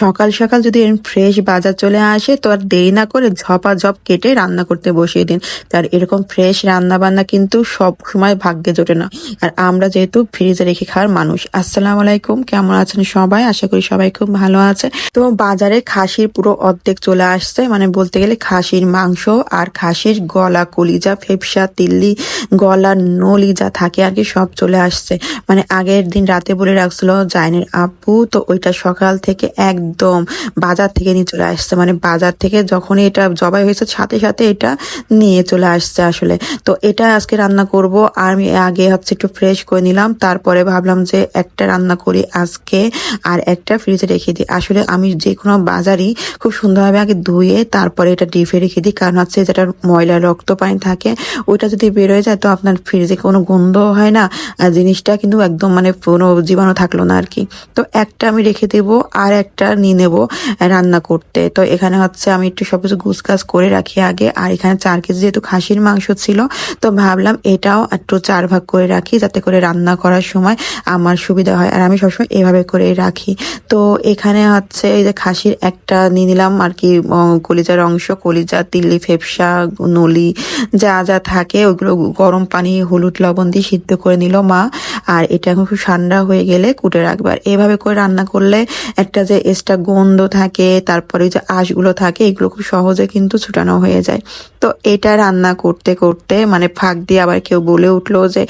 সকাল সকাল যদি এরকম ফ্রেশ বাজার চলে আসে, তো আর দেরি না করে ঝপা ঝপ কেটে রান্না করতে বসিয়ে দিন। তার এরকম ফ্রেশ রান্না বান্না কিন্তু সব সময় ভাগ্যে জোটে না। আর আমরা যেহেতু ফ্রিজে রেখে খাওয়ার মানুষ, আসসালাম আলাইকুম, কেমন আছেন সবাই? আশা করি সবাই খুব ভালো আছে। তো বাজারে খাসির পুরো অর্ধেক চলে আসছে মানে বলতে গেলে খাসির মাংস আর খাসির গলা, কলিজা, ফেপসা, তিল্লি, গলা নলি যা থাকে আর কি, সব চলে আসছে। মানে আগের দিন রাতে বলে রাখছিল জাইনের আপু, তো ওইটা সকাল থেকে একদম বাজার থেকে নিয়ে চলে আসছে। মানে বাজার থেকে যখনই এটা জবাই হয়েছে, সাথে সাথে এটা নিয়ে চলে আসছে আসলে। তো এটা আজকে রান্না করব। আর আমি আগে হচ্ছে একটু ফ্রেশ করে নিলাম। তারপরে ভাবলাম যে একটা রান্না করি আজকে আর একটা ফ্রিজে রেখে দিই। আসলে আমি যে কোনো বাজারই খুব সুন্দরভাবে আগে ধুয়ে তারপরে এটা ডিপে রেখে দিই। কারণ হচ্ছে যেটা ময়লা, রক্ত পানি থাকে, ওইটা যদি বেরোয় যায় তো আপনার ফ্রিজে কোনো গন্ধ হয় না। জিনিসটা কিন্তু একদম মানে কোনো জীবাণু থাকল না আর কি। তো একটা আমি রেখে দেবো আর একটা নিয়ে নেব রান্না করতে। তো এখানে হচ্ছে আমি একটু সবকিছু গুছগাছ করে রাখি আগে। আর এখানে চার কেজি যেহেতু খাসির মাংস ছিল, তো ভাবলাম এটাও একটু চার ভাগ করে রাখি যাতে করে রান্না করার সময় আমার সুবিধা হয়। আর আমি সবসময় এভাবে করে রাখি। তো এখানে হচ্ছে এই যে খাসির একটা নিয়ে নিলাম আর কি কলিজার অংশ, কলিজা, তিল্লি, ফেপসা, নলি, যা যা থাকে ওইগুলো গরম পানি, হলুদ লবণ দিয়ে সিদ্ধ করে নিল মা। আর এটা এখন খুব ঠান্ডা হয়ে গেলে কুটে রাখবে। আর এভাবে করে রান্না করলে একটা যে এক্সট্রা গন্ধ থাকে, তারপরে যে আঁশগুলো থাকে, এগুলো খুব সহজে কিন্তু ছুটানো হয়ে যায়। তো এটা রান্না করতে করতে মানে ফাঁক দিয়ে আবার কেউ বলে উঠল যে,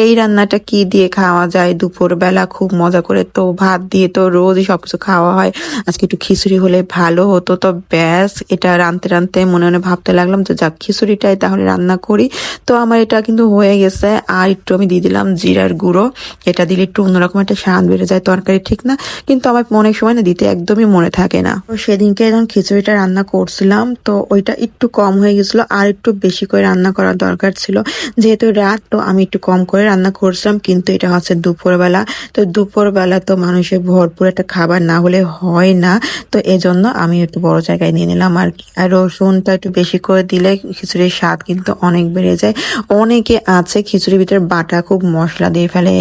এই রান্নাটা কি দিয়ে খাওয়া যায়? দুপুরবেলা খুব মজা করে তো ভাত দিয়ে তো রোজই সবকিছু খাওয়া হয়। আজকে একটু খিচুড়ি হলে ভালো হতো। তো ব্যাস, এটা রানতে রানতে মনে মনে ভাবতে লাগলাম যে, যাক, খিচুড়িটাই তাহলে রান্না করি। তো আমার এটা কিন্তু হয়ে গেছে। আর একটু আমি দিয়ে দিলাম জিরার গুঁড়ো। এটা দিলে একটু অন্যরকম একটা স্বাদ বেড়ে যায়। তরকারি ঠিক না, কিন্তু আমার অনেক সময় না দিতে একদমই মনে থাকে না। তো সেদিনকে যখন খিচুড়িটা রান্না করছিলাম, তো ওইটা একটু কম হয়ে গেছিল, আর একটু বেশি করে রান্না করার দরকার ছিল। যেহেতু রাত, তো আমি একটু কম করে রান্না করছিলাম, কিন্তু এটা হচ্ছে দুপুরবেলা। তো দুপুরবেলা তো মানুষের ভরপুর একটা খাবার না হলে হয় না। তো এজন্য আমি একটু বড় জায়গায় নিয়ে নিলাম আর কি। আর রসুনটা একটু বেশি করে দিলে খিচুড়ির স্বাদ কিন্তু অনেক বেড়ে যায়। অনেকে আছে খিচুড়ির ভিতরে বাটা খুব মশলা দিয়ে ফেলে,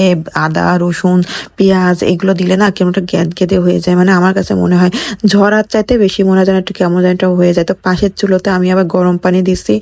আদা, রসুন, পেঁয়াজ, এগুলো দিলে না কেমন একটা গ্যাদ গেদে হয়ে যায়। মানে আমার কাছে মনে হয়। ঝরার চাইতে বেশি মনে হয় যেন একটু কেমন যেন একটা হয়ে যায়। তো পাশের চুলোতে আমি আবার গরম পানি দিচ্ছি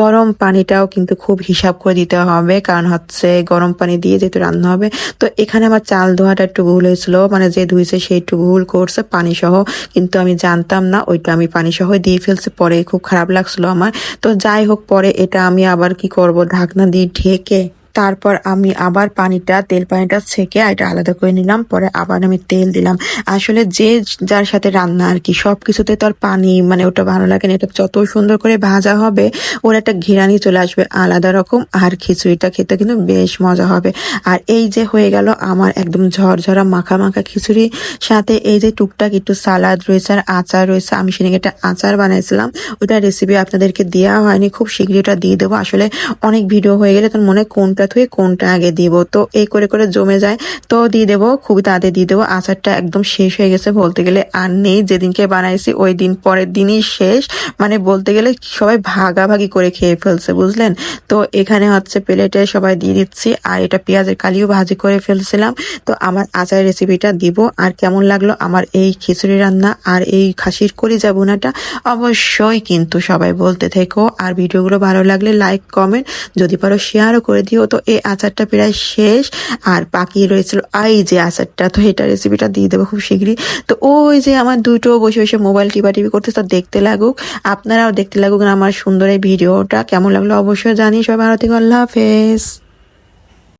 গরম পানিটাও কিন্তু খুব হিসাব করে দিতে হবে। কারণ হচ্ছে গরম পানি দিয়ে যেহেতু রান্না হবে, তো এখানে আমার চাল ধোয়াটা একটু ভুল হয়েছিল। মানে যে ধুইছে সে একটু ভুল করছে পানি সহ কিন্তু আমি জানতাম না, ওইটা আমি পানি সহ দিয়ে ফেলছি। পরে খুব খারাপ লাগছিল আমার। তো যাই হোক, পরে এটা আমি আবার কি করব? ঢাকনা দিয়ে ঢেকে তারপর আমি আবার পানিটা, তেল পানিটা ছেঁকে এটা আলাদা করে নিলাম, পরে আবার আমি তেল দিলাম। আসলে যে যার সাথে রান্না আর কি সব কিছুতে তো আর পানি মানে ওটা ভালো লাগে না। এটা যত সুন্দর করে ভাজা হবে, ওর একটা ঘিরানি চলে আসবে আলাদা রকম, আর খিচুড়িটা খেতে কিন্তু বেশ মজা হবে। আর এই যে হয়ে গেল আমার একদম ঝরঝরা মাখা মাখা খিচুড়ি, সাথে এই যে টুকটাক একটু সালাদ রয়েছে আর আচার রয়েছে, আমি সেদিকে একটা আচার বানাইছিলাম ওটা রেসিপি আপনাদেরকে দেওয়া হয়নি, খুব শীঘ্রই ওটা দিয়ে দেবো। আসলে অনেক ভিডিও হয়ে গেলে তার মনে হয় কোনটা থুয়ে কোনটা আগে দিব? তো এই করে করে জমে যায়। তো দিয়ে দেবো, খুবই তাড়াতাড়ি দিয়ে দেবো। আচারটা একদম শেষ হয়ে গেছে বলতে গেলে আর নেই। যেদিনকে বানাইছি ওই দিন পরের দিনই শেষ। মানে বলতে গেলে সবাই ভাগাভাগি করে খেয়ে ফেলছে, বুঝলেন? তো এখানে হচ্ছে প্লেটে সবাই দিয়ে দিচ্ছি। আর এটা পেঁয়াজের কালিও ভাজি করে ফেলছিলাম। তো আমার আচার রেসিপিটা দিব। আর কেমন লাগল আমার এই খিচুড়ি রান্না আর এই খাসির করি যাবনাটা অবশ্যই কিন্তু সবাই বলতে থেকো। আর ভিডিওগুলো ভালো লাগলে লাইক, কমেন্ট, যদি পারো শেয়ারও করে দিও। তো এই আচারটা প্রায় শেষ। আর বাকি রয়েছিল এই যে আচারটা, তো এটা রেসিপিটা দিয়ে দেবো খুব শীঘ্রই। তো ওই যে আমার দুটো বসে বসে মোবাইল টিপা টিপি করতে তা দেখতে লাগুক। আপনারাও দেখতে লাগুক আমার সুন্দর এই ভিডিওটা। কেমন লাগল অবশ্যই জানি সবাই ভালো থেকে, আল্লাহ হাফেজ।